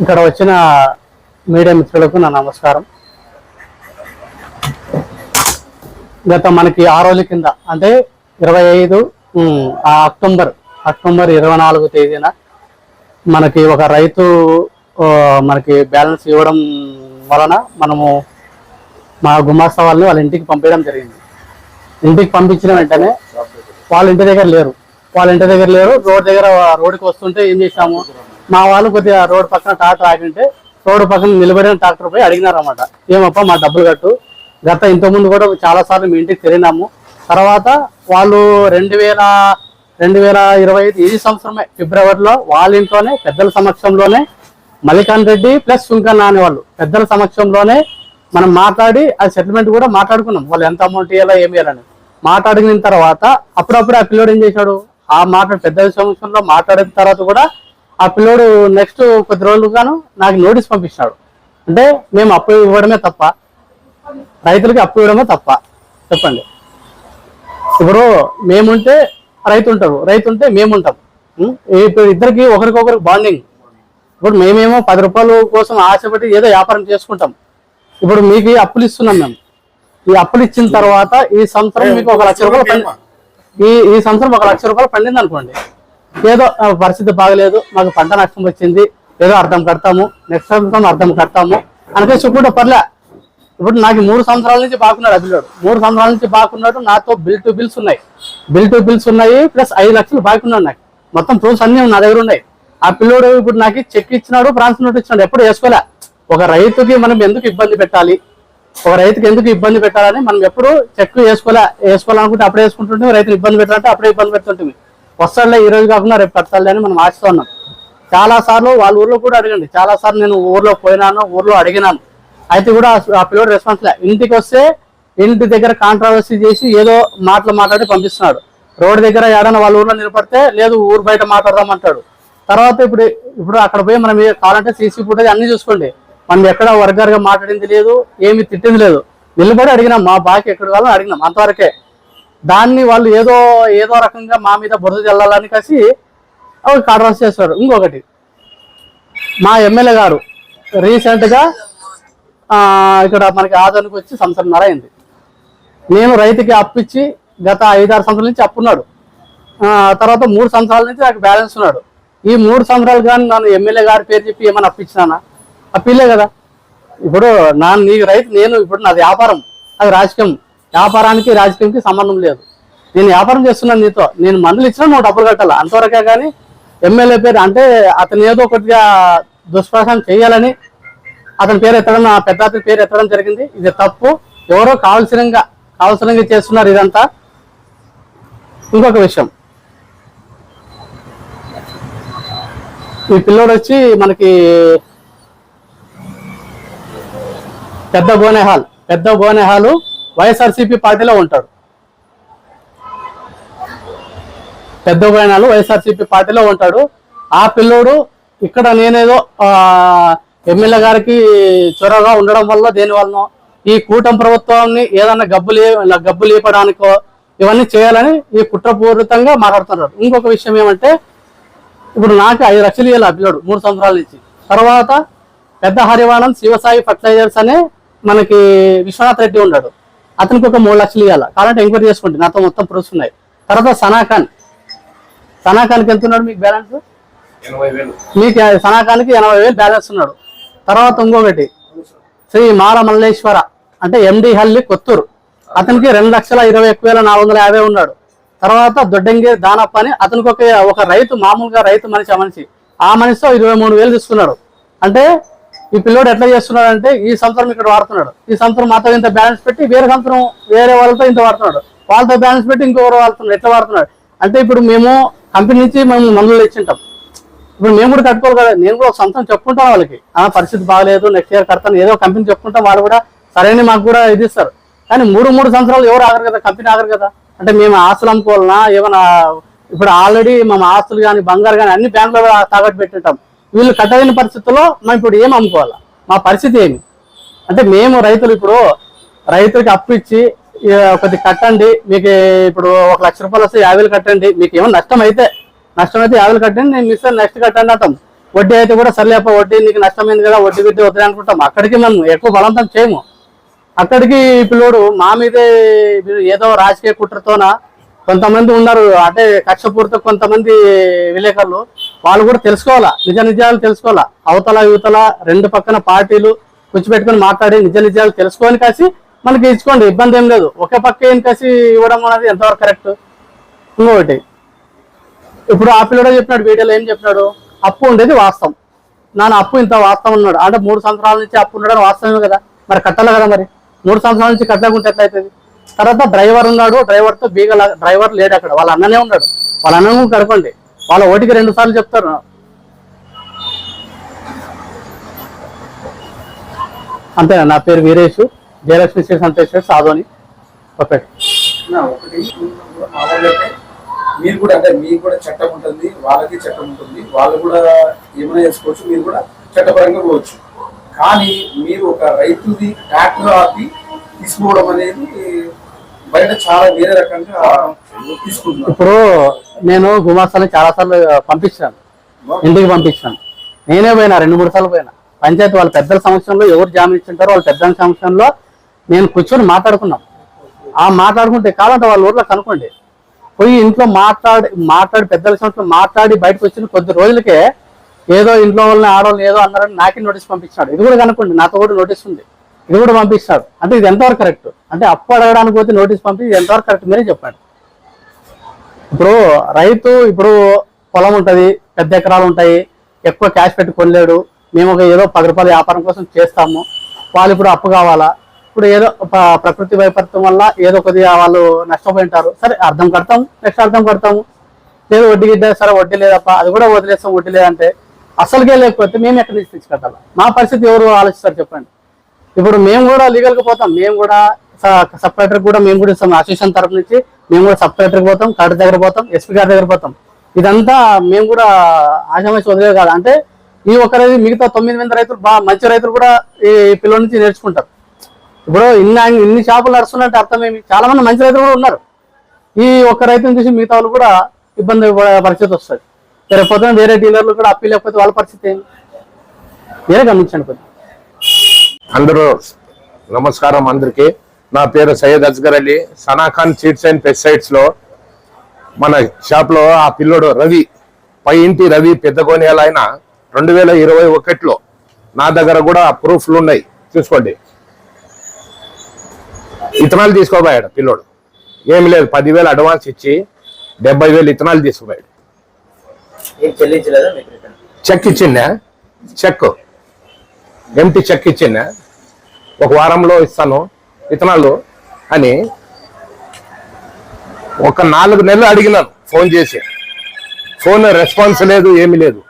ఇక్కడ వచ్చిన మీడియా మిత్రులకు నా నమస్కారం. గత మనకి ఆ రోజుల కింద అంటే ఇరవై ఐదు ఆ అక్టోబర్ అక్టోబర్ ఇరవై నాలుగు తేదీన మనకి ఒక రైతు మనకి బ్యాలెన్స్ ఇవ్వడం వలన మనము మా గుమాస్తా వాళ్ళని వాళ్ళ ఇంటికి పంపించడం జరిగింది. ఇంటికి పంపించిన వెంటనే వాళ్ళ ఇంటి దగ్గర లేరు. వాళ్ళ ఇంటి దగ్గర లేరు రోడ్ దగ్గర రోడ్డుకి వస్తుంటే ఏం చేశాము? మా వాళ్ళు కొద్దిగా రోడ్ పక్కన ట్రాక్టర్ ఆగింటే రోడ్డు పక్కన నిలబడిన ట్రాక్టర్ పోయి అడిగినారనమాట ఏమప్ప మా డబ్బులు కట్టు. గత ఇంతకుముందు కూడా చాలా సార్లు మీ ఇంటికి తిరిగినాము. తర్వాత వాళ్ళు రెండు వేల రెండు వేల ఇరవై ఐదు ఈ సంవత్సరమే ఫిబ్రవరిలో వాళ్ళ ఇంట్లోనే పెద్దల సమక్షంలోనే మల్లికాన్ రెడ్డి ప్లస్ సుంకన్న అనే వాళ్ళు పెద్దల సమక్షంలోనే మనం మాట్లాడి ఆ సెటిల్మెంట్ కూడా మాట్లాడుకున్నాం. వాళ్ళు ఎంత అమౌంట్ ఇవ్వాలో ఏమి ఇవ్వాలని మాట్లాడిన తర్వాత అప్పుడప్పుడు ఆ పిల్లోడు ఏం చేశాడు? ఆ మాట పెద్ద సమక్షంలో మాట్లాడిన తర్వాత కూడా ఆ పిల్లోడు నెక్స్ట్ కొద్ది రోజులుగాను నాకు నోటీస్ పంపించినాడు అంటే మేము అప్పు ఇవ్వడమే తప్ప రైతులకి అప్పు ఇవ్వడమే తప్ప. చెప్పండి. ఇప్పుడు మేముంటే రైతు ఉంటారు రైతు ఉంటే మేము ఉంటాం ఇప్పుడు ఇద్దరికి ఒకరికొకరు బాండింగ్ ఇప్పుడు మేమేమో పది రూపాయల కోసం ఆశపడి ఏదో వ్యాపారం చేసుకుంటాం. ఇప్పుడు మీకు అప్పులు ఇస్తున్నాం మేము. ఈ అప్పులు ఇచ్చిన తర్వాత ఈ సంవత్సరం మీకు ఒక లక్ష రూపాయలు పండి ఈ ఈ సంవత్సరం ఒక లక్ష రూపాయలు పండింది అనుకోండి ఏదో పరిస్థితి బాగలేదు మాకు పంట నష్టం వచ్చింది ఏదో అర్థం కడతాము నెక్స్ట్ సంవత్సరం అర్థం కడతాము. అనిపించి కూడా పర్లే. ఇప్పుడు నాకు మూడు సంవత్సరాల నుంచి బాగున్నాడు అభిలోడు మూడు సంవత్సరాల నుంచి బాగున్నాడు నాతో బిల్ టు బిల్స్ ఉన్నాయి. బిల్ టు బిల్స్ ఉన్నాయి ప్లస్ ఐదు లక్షలు బాగున్నాడు నాకు. మొత్తం ప్రూఫ్స్ అన్ని నా దగ్గర ఉన్నాయి. ఆ పిల్లోడు ఇప్పుడు నాకు చెక్ ఇచ్చినాడు ఫ్రాన్స్ నోట్ ఇచ్చినాడు. ఎప్పుడు వేసుకోలే. ఒక రైతుకి మనం ఎందుకు ఇబ్బంది పెట్టాలి? ఒక రైతుకి ఎందుకు ఇబ్బంది పెట్టాలని మనం ఎప్పుడు చెక్ వేసుకోలే. వేసుకోవాలనుకుంటే అప్పుడే వేసుకుంటుంటే రైతులు ఇబ్బంది పెట్టాలంటే అప్పుడే ఇబ్బంది పెడుతుంటుంది. వస్తాడులే ఈ రోజు కాకుండా రేపు కట్టాలి అని మనం ఆశతో ఉన్నాం. చాలా సార్లు వాళ్ళ ఊర్లో కూడా అడగండి. చాలా సార్లు నేను ఊర్లో పోయినాను ఊర్లో అడిగినాను. అయితే కూడా ఆ- పిల్లడు రెస్పాన్స్ లే. ఇంటికి వస్తే ఇంటి దగ్గర కాంట్రవర్సీ చేసి ఏదో మాటలు మాట్లాడి పంపిస్తున్నాడు. రోడ్డు దగ్గర ఏడైనా వాళ్ళ ఊర్లో నిలబడితే లేదు ఊరు బయట మాట్లాడదామంటాడు తర్వాత ఇప్పుడు ఇప్పుడు అక్కడ పోయి మనం కావాలంటే సీసీ ఫుటేజ్ అన్ని చూసుకోండి. మనం ఎక్కడ వర్గర్గా మాట్లాడింది లేదు ఏమి తిట్టింది లేదు. నిలబడి అడిగినాం మా బాకి ఎక్కడ కావాలని అడిగినాం అంతవరకే. దాన్ని వాళ్ళు ఏదో ఏదో రకంగా మా మీద బురద చల్లాలని కలిసి కాంట్రవర్సీ చేస్తారు ఇంకొకటి మా ఎమ్మెల్యే గారు రీసెంట్గా ఇక్కడ మనకి ఆదరణకు వచ్చి సంవత్సరంన్నర అయింది. నేను రైతుకి అప్పిచ్చి గత ఐదారు సంవత్సరాల నుంచి అప్పున్నాడు తర్వాత మూడు సంవత్సరాల నుంచి నాకు బ్యాలెన్స్ ఉన్నాడు. ఈ మూడు సంవత్సరాలు కానీ నన్ను ఎమ్మెల్యే గారి పేరు చెప్పి ఏమైనా అప్పించినానా అప్పిలే కదా. ఇప్పుడు నా నీ రైతు నేను ఇప్పుడు నాది వ్యాపారం అది రాజకీయం. వ్యాపారానికి రాజకీయంకి సంబంధం లేదు. నేను వ్యాపారం చేస్తున్నాను నీతో నేను మందులు ఇచ్చినా నువ్వు డబ్బులు కట్టాలి? అంతవరకే కానీ ఎమ్మెల్యే పేరు అంటే అతను ఏదో కొద్దిగా దుష్ప్రచారం చేయాలని అతని పేరు ఎత్తడం నా పెద్ద అతని పేరు ఎత్తడం జరిగింది. ఇది తప్పు. ఎవరో కావాల్సినంగా కావాల్సినంగా చేస్తున్నారు ఇదంతా. ఇంకొక విషయం. ఈ పిల్లోడు వచ్చి మనకి పెద్ద బోనే హాల్ పెద్ద బోనే హాలు వైఎస్ఆర్సీపీ పార్టీలో ఉంటాడు పెద్ద బయనాలు వైఎస్ఆర్సీపీ పార్టీలో ఉంటాడు. ఆ పిల్లోడు ఇక్కడ నేనేదో ఎమ్మెల్యే గారికి చొరవగా ఉండడం వల్ల దేని వలన ఈ కూటమి ప్రభుత్వాన్ని ఏదన్నా గబ్బు లే గబ్బు లేపడానికో ఇవన్నీ చేయాలని ఈ కుట్రపూరితంగా మాట్లాడుతున్నారు. ఇంకొక విషయం ఏమంటే ఇప్పుడు నాకు ఐదు లక్షలు ఇవ్వాలి అభిలోడు మూడు సంవత్సరాల నుంచి. తర్వాత పెద్ద హరివాణం శివసాయి ఫర్టిలైజర్స్ అనే మనకి విశ్వనాథ్ రెడ్డి ఉన్నాడు. అతనికి ఒక మూడు లక్షలు ఇవ్వాలి? కావాలంటే ఎంక్వైరీ చేసుకోండి. నాతో మొత్తం ప్రూఫ్స్ ఉన్నాయి. తర్వాత సనాఖాన్. సనాఖాన్కి ఎంత ఉన్నాడు మీకు బ్యాలెన్స్ మీకు సనాఖాన్కి ఎనభై వేలు బ్యాలెన్స్ ఉన్నాడు. తర్వాత ఇంకొకటి. శ్రీ మాల మల్లేశ్వర అంటే ఎండి హల్లి కొత్తూరు. అతనికి రెండు లక్షల ఇరవై ఒక్క వేల నాలుగు వందల యాభై ఉన్నాడు. తర్వాత దొడ్డంగి దానప్ప అని అతనికి ఒక ఒక రైతు మామూలుగా రైతు మనిషి ఆ మనిషి. ఆ మనిషితో ఇరవై మూడు వేలు తీసుకున్నాడు. అంటే ఈ పిల్లోడు ఎట్లా చేస్తున్నాడు అంటే ఈ సంవత్సరం ఇక్కడ వాడుతున్నాడు. ఈ సంవత్సరం మాతో ఇంత బ్యాలెన్స్ పెట్టి వేరే సంవత్సరం వేరే వాళ్ళతో ఇంత వాడుతున్నాడు. వాళ్ళతో బ్యాలెన్స్ పెట్టి ఇంకొకరు వాడుతున్నాడు. ఎట్లా వాడుతున్నాడు? అంటే ఇప్పుడు మేము కంపెనీ నుంచి మేము మందులు ఇచ్చింటాం ఇప్పుడు మేము కూడా కట్టుకోవాలి కదా. నేను కూడా ఒక సంవత్సరం చెప్పుకుంటాను వాళ్ళకి. ఆ పరిస్థితి బాగలేదు నెక్స్ట్ ఇయర్ కడతాను. ఏదో కంపెనీ చెప్పుకుంటాం వాళ్ళు కూడా సరైన మాకు కూడా ఇది ఇస్తారు. కానీ మూడు మూడు సంవత్సరాలు ఎవరు ఆగరు కదా? కంపెనీ ఆగరు కదా? అంటే మేము ఆస్తులు అమ్ముకోవాలన్నా ఏమైనా ఇప్పుడు ఆల్రెడీ మా ఆస్తులు కానీ బంగారు కానీ అన్ని బ్యాంకులో తాకట్టు పెట్టింటాం. వీళ్ళు కట్టలేని పరిస్థితుల్లో మేము ఇప్పుడు ఏం అమ్ముకోవాలా? మా పరిస్థితి ఏమి? అంటే మేము రైతులు ఇప్పుడు రైతులకి అప్పు ఇచ్చి కొద్ది కట్టండి మీకు ఇప్పుడు ఒక లక్ష రూపాయలు వస్తే యాభైలు కట్టండి మీకు ఏమో నష్టం అయితే నష్టం అయితే యాభైలు కట్టండి నేను మిస్ నెక్స్ట్ కట్టండి అంటాం. వడ్డీ అయితే కూడా సర్లేప వడ్డీ నీకు నష్టమైంది కదా వడ్డీ పెట్టి వద్దు అనుకుంటాం. అక్కడికి మనం ఎక్కువ బలవంతం చేయము. అక్కడికి పిల్లోడు మా మీదే ఏదో రాజకీయ కుట్రతోన కొంతమంది ఉన్నారు అంటే కక్షపూరిత కొంతమంది విలేకరులు వాళ్ళు కూడా తెలుసుకోవాలా? నిజ నిజాలు తెలుసుకోవాలా? అవతల యువతల రెండు పక్కన పార్టీలు కూర్చోబెట్టుకుని మాట్లాడి నిజ నిజాలు తెలుసుకొని కాసి మనకి ఇచ్చుకోండి ఇబ్బంది ఏం లేదు. ఒకే పక్క ఏం కాసి ఇవ్వడం అనేది ఎంతవరకు కరెక్ట్? ఇంకొకటి ఇప్పుడు ఆ పిల్లడే చెప్పినాడు వీడియోలో ఏం చెప్పినాడు? అప్పు ఉండేది వాస్తవం. నాన్న అప్పు ఇంత వాస్తవం ఉన్నాడు. అంటే మూడు సంవత్సరాల నుంచి అప్పు ఉండడం వాస్తవమే కదా? మరి కట్టాలి కదా మరి? మూడు సంవత్సరాల నుంచి కట్టకుంటే ఎట్లయితుంది తర్వాత డ్రైవర్ ఉన్నాడు డ్రైవర్తో బీగ డ్రైవర్ లేడు అక్కడ. వాళ్ళ అన్ననే ఉన్నాడు. వాళ్ళ అన్న కడుకోండి కనుకోండి వాళ్ళ ఓటికి రెండు సార్లు చెప్తారు. అంతేనా? నా పేరు వీరేష్ జయలక్ష్మి శ్రీ సంతేశ్వర్ సాధోని. ఓకే ఒకటి మీరు కూడా అంటే మీకు కూడా చట్టం ఉంటుంది వాళ్ళకి చట్టం ఉంటుంది. వాళ్ళు కూడా ఏమైనా చేసుకోవచ్చు మీరు కూడా చట్టపరంగా పోవచ్చు. కానీ మీరు ఒక రైతుది ట్రాక్టర్ ఆపి తీసుకోవడం అనేది బయట చాలా వేరే రకంగా ఇప్పుడు నేను గుమాస్తాని చాలా సార్లు పంపించాను. ఇంటికి పంపించాను. నేనే పోయినా రెండు మూడు సార్లు పోయినా. పంచాయతీ వాళ్ళ పెద్దల సమక్షంలో ఎవరు జామీన్ ఇచ్చింటారో వాళ్ళ పెద్దల సమక్షంలో నేను కూర్చొని మాట్లాడుకున్నాం. ఆ మాట్లాడుకుంటే కాదంటే వాళ్ళ ఊర్లో కనుక్కోండి. పోయి ఇంట్లో మాట్లాడి మాట్లాడి పెద్దల సంవత్సరం మాట్లాడి బయటకు వచ్చిన కొద్ది రోజులకే ఏదో ఇంట్లో వాళ్ళని ఆడవాళ్ళని ఏదో అన్నారని నాకే నోటీస్ పంపించాడు ఇది కూడా కనుక్కోండి నాతో కూడా నోటీస్ ఉంది. ఇది కూడా పంపిస్తాడు. అంటే ఇది ఎంతవరకు కరెక్ట్? అంటే అప్పు అడగడానికి పోతే నోటీస్ పంపి ఇది ఎంతవరకు కరెక్ట్ మీరే చెప్పండి. ఇప్పుడు రైతు ఇప్పుడు పొలం ఉంటుంది పెద్ద ఎకరాలు ఉంటాయి ఎక్కువ క్యాష్ పెట్టి కొనలేడు మేము ఒక ఏదో పది రూపాయల వ్యాపారం కోసం చేస్తాము వాళ్ళు ఇప్పుడు అప్పు కావాలా? ఇప్పుడు ఏదో ప్రకృతి వైపరీత్యం వల్ల ఏదో కొద్దిగా వాళ్ళు నష్టపోయి ఉంటారు సరే అర్థం కడతాము నెక్స్ట్ అర్థం కడతాము. లేదు వడ్డీ గిడ్డ సరే వడ్డీ లేదప్ప అది కూడా వదిలేస్తాం వడ్డీ లేదంటే. అసలుకే లేకపోతే మేము ఎక్కడి నుంచి తెచ్చి మా పరిస్థితి ఎవరు ఆలోచిస్తారు చెప్పండి. ఇప్పుడు మేము కూడా లీగల్కి పోతాం. మేము కూడా సబ్ కలెక్టర్ కూడా మేము కూడా ఇస్తాం. అసోసియేషన్ తరఫు నుంచి మేము కూడా సబ్ కలెక్టర్ పోతాం కలెక్టర్ దగ్గర పోతాం ఎస్పీ గారి దగ్గర పోతాం. ఇదంతా మేము కూడా ఆశామాషి వదిలేదు కాదు. అంటే ఈ ఒక్కరైతే మిగతా తొమ్మిది మంది రైతులు బాగా మంచి రైతులు కూడా ఈ పిల్లల నుంచి నేర్చుకుంటారు. ఇప్పుడు ఇన్ని ఇన్ని షాపులు నడుస్తున్నట్టు అర్థమేమి? చాలా మంది మంచి రైతులు కూడా ఉన్నారు. ఈ ఒక్క రైతుని చూసి మిగతా వాళ్ళు కూడా ఇబ్బంది పడే పరిస్థితి వస్తుంది. రేపు వేరే డీలర్లు కూడా అప్పీ లేకపోతే వాళ్ళ పరిస్థితి ఏమి వేరే గమనించండి కొద్దిగా. అందరూ నమస్కారం అందరికి. నా పేరు సయ్యద్ అస్గర్ అలీ. సనాఖాన్ సీడ్స్ అండ్ పెస్టిసైడ్స్లో మన షాప్లో ఆ పిల్లోడు రవి పై ఇంటి రవి పెద్దగోనేల ఆయన రెండు వేల ఇరవై ఒకటిలో నా దగ్గర కూడా ప్రూఫ్లు ఉన్నాయి. చూసుకోండి. ఇతనాలు తీసుకోబోయాడు పిల్లోడు. ఏమి లేదు పదివేలు అడ్వాన్స్ ఇచ్చి డెబ్బై వేలు ఇతనాలు తీసుకుపోయాడు రిటర్న్? చెక్ ఇచ్చిందా? చెక్. ఎంటీ చెక్ ఇచ్చిందా? ఒక వారంలో ఇస్తాను విత్తనాలు అని ఒక నాలుగు నెలలు అడిగినాను ఫోన్ చేసి. ఫోన్ రెస్పాన్స్ లేదు ఏమీ లేదు.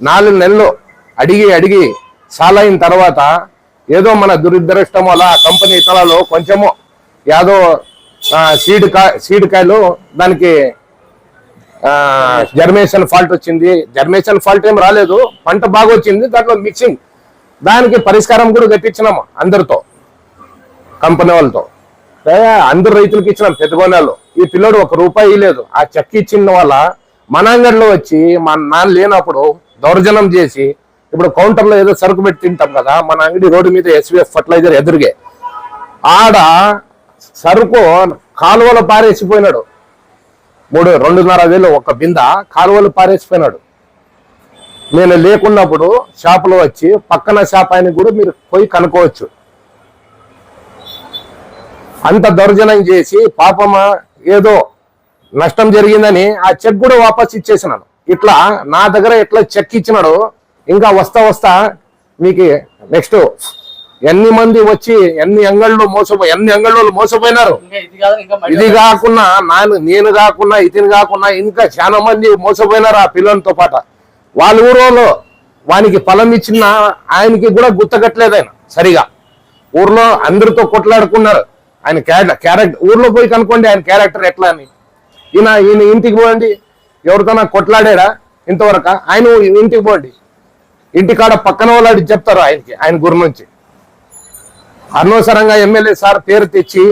నాలుగు నెలలు అడిగి అడిగి చాలా అయిన తర్వాత ఏదో మన దురదృష్టం వల్ల కంపెనీ ఇతరాలు కొంచెము ఏదో సీడ్ కా సీడ్ కాయలు దానికి జర్మేషన్ ఫాల్ట్ వచ్చింది. జర్మేషన్ ఫాల్ట్ ఏం రాలేదు. పంట బాగా వచ్చింది దాంట్లో మిక్సింగ్ దానికి పరిష్కారం కూడా కట్టించినాము అందరితో కంపెనీ వాళ్ళతో. అందరు రైతులకు ఇచ్చినాం పెద్దగోనాలు ఈ పిల్లోడు ఒక రూపాయి లేదు. ఆ చెక్ ఇచ్చిన వల్ల మన అంగడిలో వచ్చి మన నాన్న లేనప్పుడు దౌర్జన్యం చేసి ఇప్పుడు కౌంటర్లో ఏదో సరుకు పెట్టి తింటాం కదా మన అంగడి రోడ్డు మీద ఎస్వీఎఫ్ ఫర్టిలైజర్ ఎదురుగే. ఆడ సరుకు కాలువలో పారేసిపోయినాడు. మూడు రెండున్నర వేలు ఒక బింద కాలువలు పారేసిపోయినాడు. నేను లేకున్నప్పుడు షాపులో వచ్చి పక్కన షాప్ ఆయన కూడా మీరు పోయి కనుక్కోవచ్చు. అంత దౌర్జన్యం చేసి పాపమా ఏదో నష్టం జరిగిందని ఆ చెక్ కూడా వాపస్ ఇచ్చేసినాను. ఇట్లా నా దగ్గర ఎట్లా చెక్ ఇచ్చినాడు ఇంకా వస్తా వస్తా మీకు నెక్స్ట్ ఎన్ని మంది వచ్చి ఎన్ని అంగళ్ళు మోసపో ఎన్ని అంగళ్ళు మోసపోయినారు? ఇది కాకుండా నాను నేను కాకుండా ఇతను కాకుండా ఇంకా చాలా మంది మోసపోయినారు ఆ పిల్లలతో పాట. వాళ్ళ ఊరోలో వానికి ఫలం ఇచ్చిన ఆయనకి కూడా గుర్తకట్లేదు ఆయన సరిగా. ఊర్లో అందరితో కొట్లాడుకున్నారు. ఆయన క్యారెక్టర్ ఊర్లో పోయి కనుక్కోండి ఆయన క్యారెక్టర్ ఎట్లా అని. ఈయన ఈయన ఇంటికి పోండి. ఎవరితోనా కొట్లాడాడా? ఇంతవరకు? ఆయన ఇంటికి పోండి. ఇంటికాడ పక్కన వాళ్ళు చెప్తారు ఆయనకి ఆయన గురి నుంచి. అనవసరంగా ఎమ్మెల్యే సార్ పేరు తెచ్చి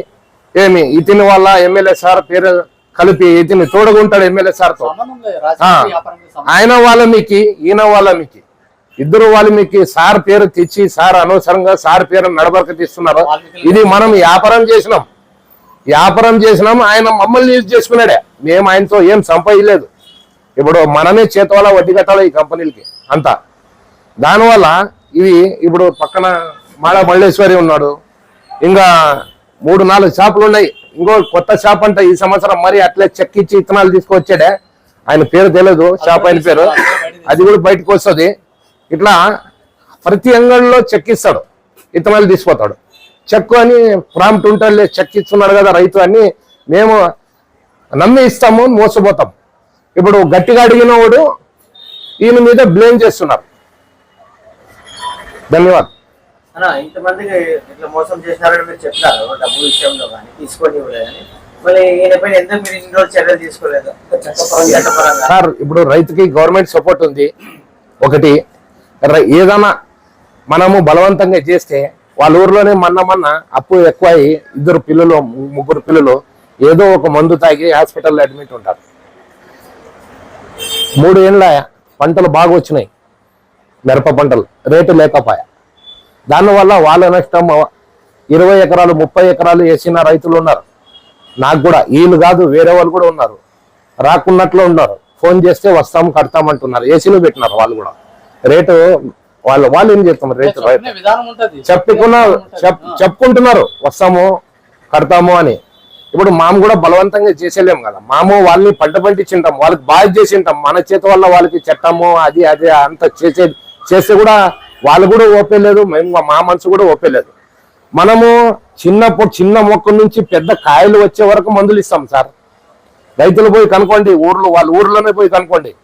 ఏమి ఇతని వల్ల ఎమ్మెల్యే సార్ పేరు కలిపి ఇతని తోడుగుంటాడు ఎమ్మెల్యే సార్తో? ఆయన వాల్మీకి ఈయన వాల్మీకి ఇద్దరు వాల్మీకి సార్ పేరు తెచ్చి సార్ అనవసరంగా సార్ పేరు నడబరక తీస్తున్నారు. ఇది మనం వ్యాపారం చేసినాం. వ్యాపారం చేసినాం ఆయన మమ్మల్ని యూజ్ చేసుకున్నాడే. మేము ఆయనతో ఏం సంపాదించలేదు. ఇప్పుడు మనమే చేత వల్ల వడ్డీ కట్టాలి ఈ కంపెనీలకి అంతా. దానివల్ల ఇవి ఇప్పుడు పక్కన మాడ మల్లేశ్వరి ఉన్నాడు. ఇంకా మూడు నాలుగు షాపులు ఉన్నాయి. ఇంకో కొత్త షాప్ అంట ఈ సంవత్సరం మరి అట్లే చెక్కిచ్చి ఇత్తనాలు తీసుకొచ్చాడే. ఆయన పేరు తెలియదు షాప్ ఆయన పేరు. అది కూడా బయటకు వస్తుంది. ఇట్లా ప్రతి అంగడిలో చెక్కిస్తాడు ఇత్తనాలు తీసుకుపోతాడు. చెక్కు అని ప్రాంప్ట్ ఉంటాడు చెక్ ఇస్తున్నాడు కదా రైతు అని మేము నమ్మి ఇస్తాము మోసపోతాం. ఇప్పుడు గట్టిగా అడిగిన వాడు ఈయన మీద బ్లేమ్ చేస్తున్నారు. ధన్యవాదాలు. ఇంతమందికి ఇట్లా మోసం చేసినారని మీరు చెప్తారు డబ్బు విషయంలో కానీ తీసుకొని ఇవ్వలేదని. ఎందుకు మీరు చర్యలు తీసుకోలేదు? సార్ ఇప్పుడు రైతుకి గవర్నమెంట్ సపోర్ట్ ఉంది. ఒకటి ఏదైనా మనము బలవంతంగా చేస్తే వాళ్ళ ఊర్లోనే మొన్న మొన్న అప్పు ఎక్కువ ఇద్దరు పిల్లలు ముగ్గురు పిల్లలు ఏదో ఒక మందు తాగి హాస్పిటల్లో అడ్మిట్ ఉంటారు. మూడు ఏళ్ళ పంటలు బాగా వచ్చినాయి మిరప పంటలు రేటు లేకపోయా. దానివల్ల వాళ్ళ నష్టం ఇరవై ఎకరాలు ముప్పై ఎకరాలు వేసిన రైతులు ఉన్నారు. నాకు కూడా వీళ్ళు కాదు వేరే వాళ్ళు కూడా ఉన్నారు. రాకున్నట్లు ఉన్నారు. ఫోన్ చేస్తే వస్తాం కడతామంటున్నారు ఏసీలో పెట్టినారు వాళ్ళు కూడా. రేటు వాళ్ళు వాళ్ళు ఏం చేస్తున్నారు? రేటు రైతు. చెప్పుకునే విధానం ఉంటది. చెప్పుకున్నారు చెప్ చెప్పుకుంటున్నారు. వస్తాము కడతాము అని. ఇప్పుడు మాము కూడా బలవంతంగా చేసేలేము కదా. మాము వాళ్ళని పంట పండించింటాం వాళ్ళకి బాగా చేసింటాం మన చేతి వల్ల వాళ్ళకి చట్టము అది అది అంత చేసే చేస్తే కూడా వాళ్ళు కూడా ఓపేలేదు మేము మా మనసు కూడా ఓపేలేదు మనము చిన్నప్పుడు చిన్న మొక్క నుంచి పెద్ద కాయలు వచ్చే వరకు మందులు ఇస్తాం సార్. రైతులు పోయి కనుక్కోండి ఊర్లో వాళ్ళ ఊర్లోనే పోయి కనుక్కోండి.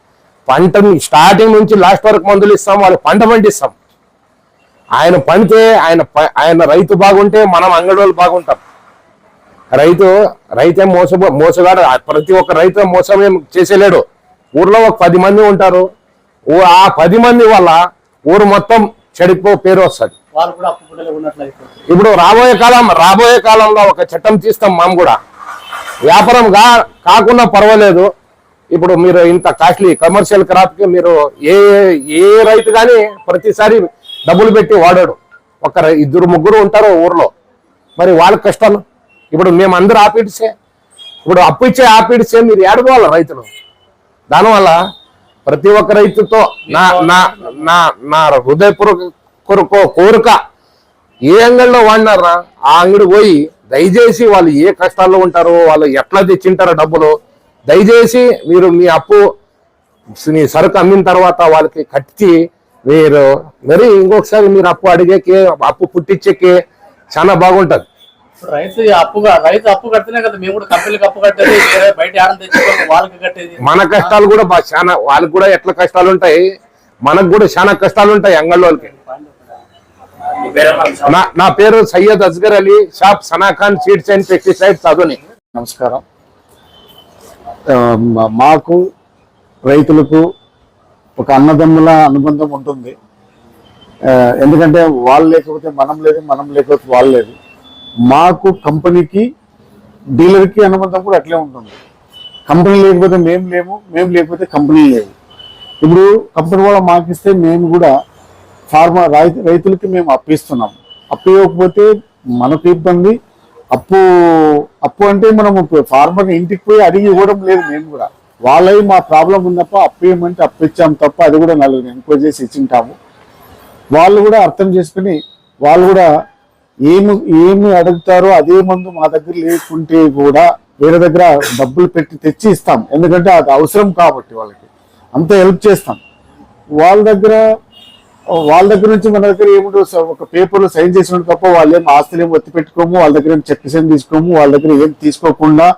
పంటని స్టార్టింగ్ నుంచి లాస్ట్ వరకు మందులు ఇస్తాం వాళ్ళు పంట పండిస్తాం. ఆయన పండితే ఆయన ప- ఆయన రైతు బాగుంటే మనం అంగడి వాళ్ళు బాగుంటాం. రైతు రైతే మోస మోసగాడు ప్రతి ఒక్క రైతు మోసం ఏం చేసేలేడు. ఊర్లో ఒక పది మంది ఉంటారు. ఆ పది మంది వల్ల ఊరు మొత్తం చెడిపో పేరు వస్తుంది. ఇప్పుడు రాబోయే కాలం రాబోయే కాలంలో ఒక చట్టం తీస్తాం మనం కూడా. వ్యాపారం గా కాకుండా పర్వాలేదు. ఇప్పుడు మీరు ఇంత కాస్ట్లీ కమర్షియల్ క్రాప్కి మీరు ఏ ఏ రైతు కానీ ప్రతిసారి డబ్బులు పెట్టి వాడాడు. ఒక ఇద్దరు ముగ్గురు ఉంటారు ఊర్లో. మరి వాళ్ళ కష్టాలు ఇప్పుడు మేము అందరూ ఆపిడిసే. ఇప్పుడు అప్పు ఇచ్చే ఆపిడిసే మీరు ఏడుకోవాలి రైతులు. దానివల్ల ప్రతి ఒక్క రైతుతో నా నా నా నా హృదయపూర్వక కొరకు కోరిక ఏ అంగడిలో వాడినారా? ఆ అంగడి పోయి దయచేసి వాళ్ళు ఏ కష్టాల్లో ఉంటారో వాళ్ళు ఎట్లా తెచ్చింటారో డబ్బులు దయచేసి మీరు మీ అప్పు మీ సరుకు అమ్మిన తర్వాత వాళ్ళకి కట్టి మీరు మరి ఇంకొకసారి మీరు అప్పు అడిగేకి అప్పు పుట్టించేకి చాలా బాగుంటుంది. రైతు అప్పుగా రైతు అప్పు కడితేనే కదా మేము కూడా కంపెనీకి అప్పు కట్టేది వేరే బయట ఆడం తెచ్చుకోవాలి వాళ్ళకి కట్టేది. మన కష్టాలు కూడా బా- చాలా వాళ్ళకి కూడా ఎట్లా కష్టాలు ఉంటాయి? మనకు కూడా చాలా కష్టాలు ఉంటాయి అంగళ్ళోళ్ళకి. నా పేరు Syed Asghar Ali shop Sanakhan seeds and pesticides అదుని. నమస్కారం. మాకు రైతులకు ఒక అన్నదమ్ముల అనుబంధం ఉంటుంది. ఎందుకంటే వాళ్ళు లేకపోతే మనం లేదు మనం లేకపోతే వాళ్ళు లేదు. మాకు కంపెనీకి డీలర్కి అనుబంధం కూడా అట్లే ఉంటుంది. కంపెనీ లేకపోతే మేము లేము మేము లేకపోతే కంపెనీ లేవు ఇప్పుడు కంపెనీ కూడా మాకు ఇస్తే మేము కూడా ఫార్మర్ రైతులకి మేము అప్పిస్తున్నాం అప్పు ఇవ్వకపోతే మనకు ఇబ్బంది. అప్పు అప్పు అంటే మనం ఫార్మర్ ఇంటికి పోయి అడిగి ఇవ్వడం లేదు మేము కూడా. వాళ్ళవి మా ప్రాబ్లం ఉన్నప్ప అప్పు ఇవ్వమంటే అప్పు ఇచ్చాం తప్ప అది కూడా నలుగురు ఎంక్వైరీ చేసి ఇచ్చింటాము. వాళ్ళు కూడా అర్థం చేసుకుని వాళ్ళు కూడా ఏమి ఏమి అడుగుతారో అదే మందు మా దగ్గర లేకుంటే కూడా వేరే దగ్గర డబ్బులు పెట్టి తెచ్చి ఇస్తాం. ఎందుకంటే అది అవసరం కాబట్టి వాళ్ళకి. అంత హెల్ప్ చేస్తాం. వాళ్ళ దగ్గర వాళ్ళ దగ్గర నుంచి మన దగ్గర ఏముండో ఒక పేపర్లో సైన్ చేసిన తప్ప వాళ్ళు ఏం ఆస్తులు ఏం ఒత్తి పెట్టుకోము వాళ్ళ దగ్గర ఏం చెక్ సైన్ తీసుకోము వాళ్ళ దగ్గర ఏం తీసుకోకుండా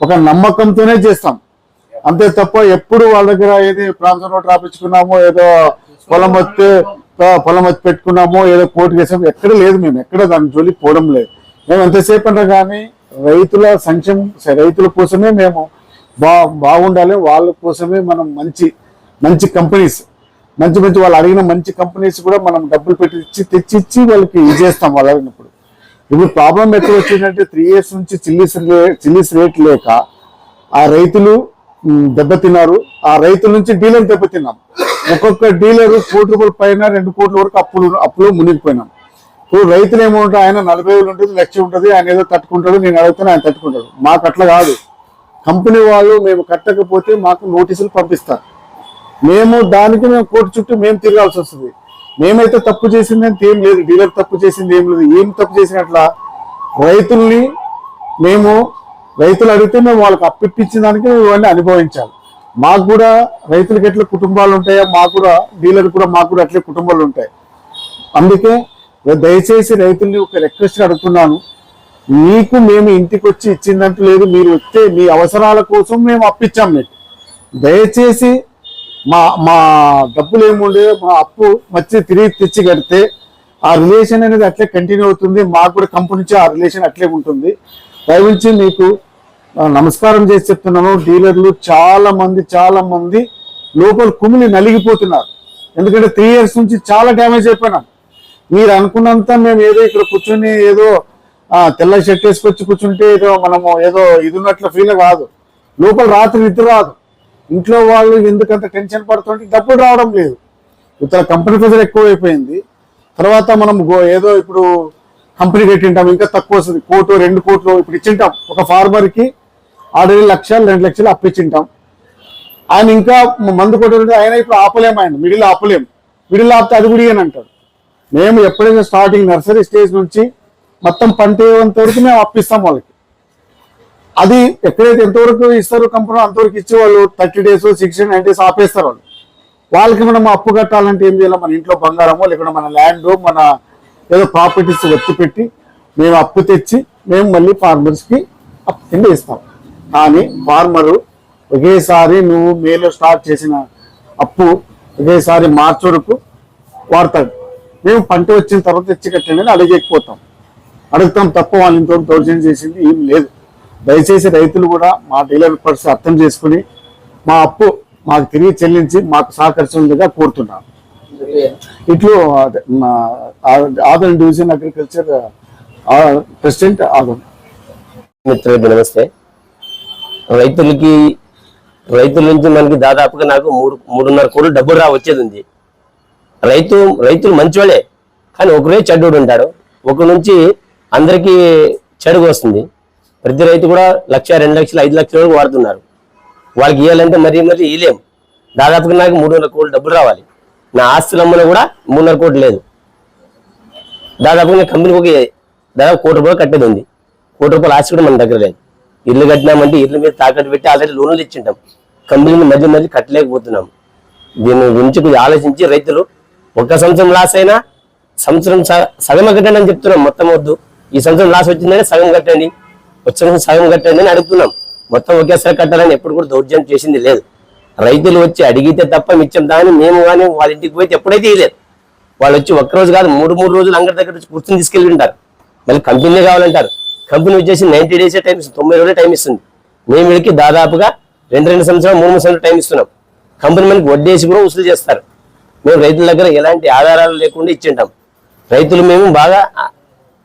ఒక నమ్మకంతోనే చేస్తాం. అంతే తప్ప ఎప్పుడు వాళ్ళ దగ్గర ఏది ప్రాంతంలో రాపించుకున్నామో ఏదో పొలం వస్తే పొలం వచ్చి పెట్టుకున్నామో ఏదో కోర్టు కేసాము ఎక్కడ లేదు మేము ఎక్కడ దాని జోలి పోవడం లేదు. మేము ఎంతసేపు అన్నా కానీ రైతుల సంక్షేమం రైతుల కోసమే మేము బా బాగుండాలి వాళ్ళ కోసమే మనం మంచి మంచి కంపెనీస్ మంచి మంచి వాళ్ళు అడిగిన మంచి కంపెనీస్ కూడా మనం డబ్బులు పెట్టి ఇచ్చి తెచ్చిచ్చి వాళ్ళకి ఇది చేస్తాం వాళ్ళు అడిగినప్పుడు ఇప్పుడు ప్రాబ్లం ఎక్కడ వచ్చిందంటే త్రీ ఇయర్స్ నుంచి చిల్లీస్ చిల్లీస్ రేట్ లేక ఆ రైతులు దెబ్బతిన్నారు. ఆ రైతుల నుంచి డీలర్ దెబ్బతిన్నాం. ఒక్కొక్క డీలర్ కోటి రూపాయల పైన రెండు కోట్ల వరకు అప్పులు అప్పులు మునిగిపోయినాం. ఇప్పుడు రైతులు ఏమంటారు? ఆయన నలభై వేలు ఉంటుంది లక్ష ఉంటుంది ఆయన ఏదో తట్టుకుంటాడు నేను అడుగుతాను ఆయన తట్టుకుంటాడు. మాకు అట్లా కాదు. కంపెనీ వాళ్ళు మేము కట్టకపోతే మాకు నోటీసులు పంపిస్తారు. మేము దానికి మేము కోర్టు చుట్టూ మేము తిరగాల్సి వస్తుంది. మేమైతే తప్పు చేసింది అంటే ఏం లేదు. డీలర్ తప్పు చేసింది ఏం లేదు. ఏం తప్పు చేసినట్లా రైతుల్ని మేము రైతులు అడిగితే మేము వాళ్ళకి అప్పిప్పించిన దానికి మేము ఇవన్నీ అనుభవించాలి. మాకు కూడా రైతులకి ఎట్లా కుటుంబాలు ఉంటాయో మాకు కూడా డీలర్ కూడా మాకు కూడా అట్లే కుటుంబాలు ఉంటాయి. అందుకే దయచేసి రైతుల్ని ఒక రిక్వెస్ట్ అడుగుతున్నాను. మీకు మేము ఇంటికి వచ్చి ఇచ్చిందంటూ లేదు మీరు వస్తే మీ అవసరాల కోసం మేము అప్పిచ్చాం మీకు. దయచేసి మా మా డబ్బులు ఏముండే మా అప్పు వచ్చి తిరిగి తెచ్చి కడితే ఆ రిలేషన్ అనేది అట్లే కంటిన్యూ అవుతుంది. మాకు కూడా కంపెనీ నుంచి ఆ రిలేషన్ అట్లే ఉంటుంది. దయవుంచి మీకు నమస్కారం చేసి చెప్తున్నాను. డీలర్లు చాలా మంది చాలా మంది లోపల కుమిలి నలిగిపోతున్నారు. ఎందుకంటే త్రీ ఇయర్స్ నుంచి చాలా డ్యామేజ్ అయిపోయినాం. మీరు అనుకున్నంత మేము ఏదో ఇక్కడ కూర్చొని ఏదో తెల్ల షర్ట్ వేసుకొచ్చి కూర్చుంటే ఏదో మనము ఏదో ఇది ఉన్నట్లు ఫీల్ కాదు. లోపల రాత్రి నిద్ర రాదు. ఇంట్లో వాళ్ళు ఎందుకంత టెన్షన్ పడుతుంటే డబ్బులు రావడం లేదు. ఇతర కంపెనీ ప్రెజర్ ఎక్కువ అయిపోయింది తర్వాత మనం గో- ఏదో ఇప్పుడు కంపెనీ కట్టింటాం ఇంకా తక్కువ వస్తుంది. కోటు రెండు కోట్లు ఇప్పుడు ఇచ్చింటాం. ఒక ఫార్మర్కి ఆల్రెడీ లక్ష లక్షలు రెండు లక్షలు అప్పించింటాం ఆయన ఇంకా మందు కొట్టాలంటే ఆయన ఇప్పుడు ఆపలేము ఆయన మిడిల్ ఆపలేం మిడిల్ ఆపితే అది కూడా అని అంటాడు. మేము ఎప్పుడైతే స్టార్టింగ్ నర్సరీ స్టేజ్ నుంచి మొత్తం పంట వరకు మేము అప్పిస్తాం వాళ్ళకి. అది ఎక్కడైతే ఎంతవరకు ఇస్తారో కంపెనీ అంతవరకు ఇచ్చి వాళ్ళు thirty days sixty nine days ఆపేస్తారు వాళ్ళు. వాళ్ళకి మనం అప్పు కట్టాలంటే ఏం చేయాలి? మన ఇంట్లో బంగారమో లేకుండా మన ల్యాండ్ మన ఏదో ప్రాపర్టీస్ ఎత్తి పెట్టి మేము అప్పు తెచ్చి మేము మళ్ళీ ఫార్మర్స్కి అప్పు కింద ఇస్తాం. కానీ ఫార్మరు ఒకేసారి నువ్వు మేలో స్టార్ట్ చేసిన అప్పు ఒకేసారి మార్చి వరకు వాడతాడు. మేము పంట వచ్చిన తర్వాత తెచ్చి కట్టండి అని అడుగుతాం తప్ప వాళ్ళు ఇంతవరకు దౌర్జన్యం చేసింది ఏం లేదు. దయచేసి రైతులు కూడా మా డీలర్ పరిస్థితి అర్థం చేసుకుని మా అప్పు మాకు తిరిగి చెల్లించి మాకు సహకరించాలిగా కోరుతున్నాను ఇట్లు అదే, ఆదరణ డివిజన్ అగ్రికల్చర్ ప్రెసిడెంట్ ఆదరణ. మిత్రులకి నమస్తే. రైతులకి రైతుల నుంచి మనకి దాదాపుగా నాకు మూడు మూడున్నర కోట్లు డబ్బులు రా వచ్చేది ఉంది రైతు రైతులు మంచివాళ్ళే కానీ ఒకరే చెడ్డోడు ఉంటాడు. ఒక నుంచి అందరికీ చెడుగు వస్తుంది. ప్రతి రైతు కూడా లక్ష రెండు లక్షలు ఐదు లక్షల వరకు వాడుతున్నారు. వాళ్ళకి ఇవ్వాలంటే మరీ మరీ ఇవ్వలేము దాదాపుగా నాకు మూడున్నర కోట్లు డబ్బులు రావాలి. నా ఆస్తులు అమ్మన కూడా మూడున్నర కోట్లు లేదు. దాదాపుగా నేను కంపెనీకి ఒక దాదాపు కోటి రూపాయలు కట్టేది ఉంది. కోటి రూపాయలు ఆస్తి కూడా మన దగ్గర లేదు. ఇల్లు కట్టినామంటే ఇల్లు మీద తాకట్టు పెట్టి ఆల్రెడీ లోన్లు ఇచ్చింటాం. కంపెనీని మధ్య మధ్య కట్టలేకపోతున్నాం. దీని గురించి కొంచెం ఆలోచించి రైతులు ఒక్క సంవత్సరం లాస్ అయినా సంవత్సరం స- సగం కట్టండి అని చెప్తున్నాం. మొత్తం వద్దు. ఈ సంవత్సరం లాస్ వచ్చిందని సగం కట్టండి. వచ్చే సంవత్సరం సగం కట్టండి అని అడుగుతున్నాం. మొత్తం ఒకేసారి కట్టాలని ఎప్పుడు కూడా దౌర్జన్యం చేసింది లేదు. రైతులు వచ్చి అడిగితే తప్ప మిచ్చం దాని మేము కానీ వాళ్ళ ఇంటికి పోయితే ఎప్పుడైతే ఇవ్వలేదు వాళ్ళు వచ్చి ఒక్క రోజు కాదు మూడు మూడు రోజులు అంగడి దగ్గర వచ్చి కూర్చొని తీసుకెళ్ళి ఉంటారు. మళ్ళీ కంపెనీ కావాలంటారు. కంపెనీ వచ్చేసి నైన్టీ డేస్ టైం ఇస్తుంది తొంభై రోజులే టైం ఇస్తుంది. మేము వీళ్ళకి దాదాపుగా రెండు రెండు సంవత్సరాలు మూడు మూడు సంవత్సరాలు టైం ఇస్తున్నాం. కంపెనీ మనకి వడ్డేసి కూడా వసూలు చేస్తారు. మేము రైతుల దగ్గర ఎలాంటి ఆధారాలు లేకుండా ఇచ్చింటాం. రైతులు మేము బాగా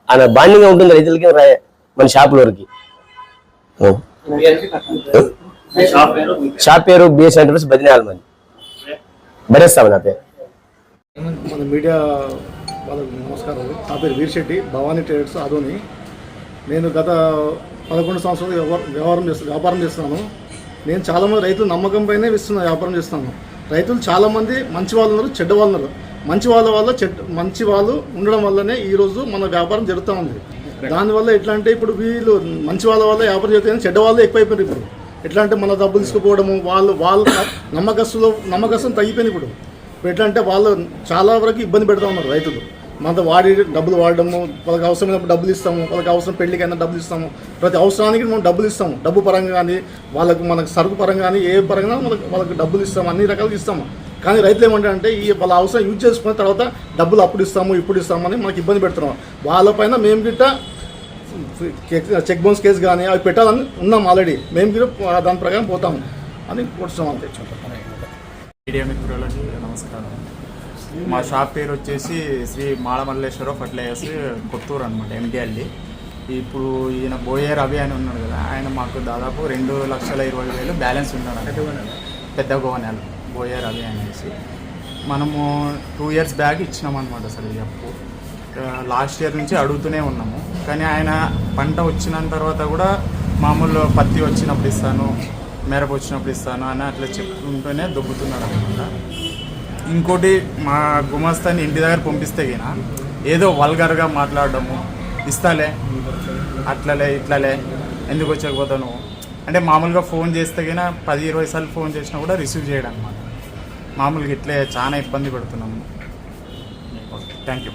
ఆయన బాండింగ్ ఉంటుంది రైతులకి మన షాపుల వరకు. షాప్ పేరు బిఎస్ ఎంటర్ప్రైస్ బదినాలు మంది. భరేస్తాము నా పేరు? మీడియా వాళ్ళకి నమస్కారం నా పేరు వీర్శెట్టి భవానీ ట్రేడర్స్ అదోని. నేను గత పదకొండు సంవత్సరాలు వ్యవహారం చేస్తాను చేస్తు వ్యాపారం చేస్తున్నాను. నేను చాలామంది రైతులు నమ్మకం పైనే ఇస్తున్న వ్యాపారం చేస్తున్నాను రైతులు చాలామంది మంచి వాళ్ళు ఉన్నారు చెడ్డ వాళ్ళు ఉన్నారు మంచి వాళ్ళ వల్ల చెడ్డ మంచి వాళ్ళు ఉండడం వల్లనే ఈరోజు మన వ్యాపారం జరుగుతూ ఉంది. దానివల్ల ఎట్లా అంటే ఇప్పుడు వీళ్ళు మంచి వాళ్ళ వల్ల వ్యాపారం చేస్తే చెడ్డ వాళ్ళు ఎక్కువైపోయినారు ఇప్పుడు. ఎట్లా అంటే మన డబ్బులు తీసుకుపోవడము వాళ్ళు వాళ్ళ నమ్మకస్తులు నమ్మకస్తులు తగ్గిపోయింది ఇప్పుడు. ఇప్పుడు ఎట్లా అంటే వాళ్ళు చాలా వరకు ఇబ్బంది పెడతా ఉన్నారు రైతులు. మనతో వాడి డబ్బులు వాడడము వాళ్ళకి అవసరమైనప్పుడు డబ్బులు ఇస్తాము వాళ్ళకి అవసరం పెళ్ళికైనా డబ్బులు ఇస్తాము. ప్రతి అవసరానికి మనం డబ్బులు ఇస్తాము. డబ్బు పరంగా కానీ వాళ్ళకు మనకు సరుకు పరంగా కానీ ఏ పరంగా మనకు వాళ్ళకి డబ్బులు ఇస్తాము అన్ని రకాలు ఇస్తాము. కానీ రైతులు ఏమంటారంటే ఈ వాళ్ళ అవసరం యూజ్ చేసుకున్న తర్వాత డబ్బులు అప్పుడు ఇస్తాము ఇప్పుడు ఇస్తామని మనకి ఇబ్బంది పెడుతున్నాం. వాళ్ళపైన మేము గిట్ట చెక్ బౌన్స్ కేసు కానీ అవి పెట్టాలని ఉన్నాం ఆల్రెడీ. మేము కూడా దాని ప్రకారం పోతాము. అని కూర్చున్నాం తెచ్చుకుంటాం మీడియా మిత్రులకి నమస్కారం. మా షాప్ పేరు వచ్చేసి శ్రీ మాళమల్లేశ్వర ఫర్టిలైజర్స్ కొత్తూరు అనమాట ఎండిఎల్డి ఇప్పుడు ఈయన బోయే రవి అని ఉన్నాడు కదా ఆయన మాకు దాదాపు రెండు లక్షల ఇరవై వేలు బ్యాలెన్స్ ఉన్నాడు పెద్ద గోవనాలు బోయే రవి అనేసి. మనము టూ ఇయర్స్ బ్యాక్ ఇచ్చినాం అనమాట అసలు ఈ అప్పు. లాస్ట్ ఇయర్ నుంచి అడుగుతూనే ఉన్నాము. కానీ ఆయన పంట వచ్చిన తర్వాత కూడా మామూలు పత్తి వచ్చినప్పుడు ఇస్తాను మిరప వచ్చినప్పుడు ఇస్తాను అని అట్లా చెప్పుకుంటూనే దొబ్బుతున్నాడు అనమాట ఇంకోటి మా గుమస్తాని ఇంటి దగ్గర పంపిస్తే గిన ఏదో వల్గర్గా మాట్లాడడము ఇస్తాలే అట్లలే ఇట్లలే ఎందుకు వచ్చకపోతావు నువ్వు? అంటే మామూలుగా ఫోన్ చేస్తే గిన పది ఇరవై సార్లు ఫోన్ చేసినా కూడా రిసీవ్ చేయడం అనమాట మామూలుగా ఇట్లే చాలా ఇబ్బంది పెడుతున్నాము. Thank you.